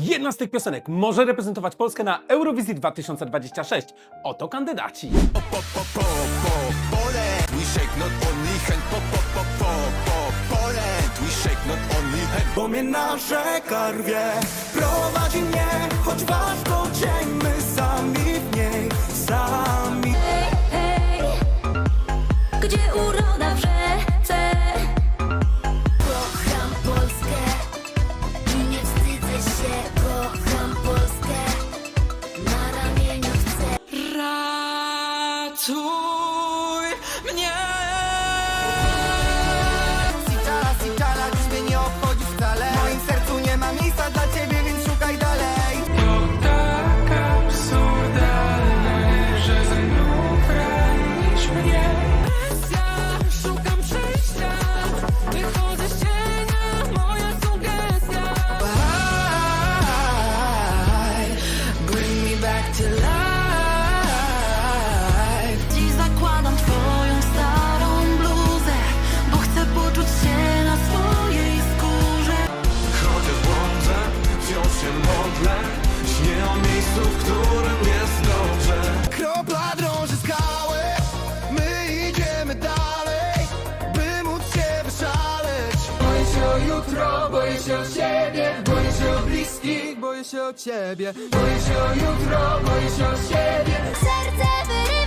Jedna z tych piosenek może reprezentować Polskę na Eurowizji 2026. Oto kandydaci. po, po, po, po, Poland. We shake not only hand, po, po, po, po, po, Poland. We shake not only hand. Bo mnie narzeka rwie Prowadzi mnie, choć ważko dzień My sami w niej, sami hej, gdzie uroda wrze to miejscu, w którym jest dobrze. Kropla drąży skały My idziemy dalej By móc się wyszaleć. Boję się o jutro, boję się o siebie. Boję się o bliskich, boję się o ciebie. Boję się o jutro, boję się o siebie. Serce wyrywa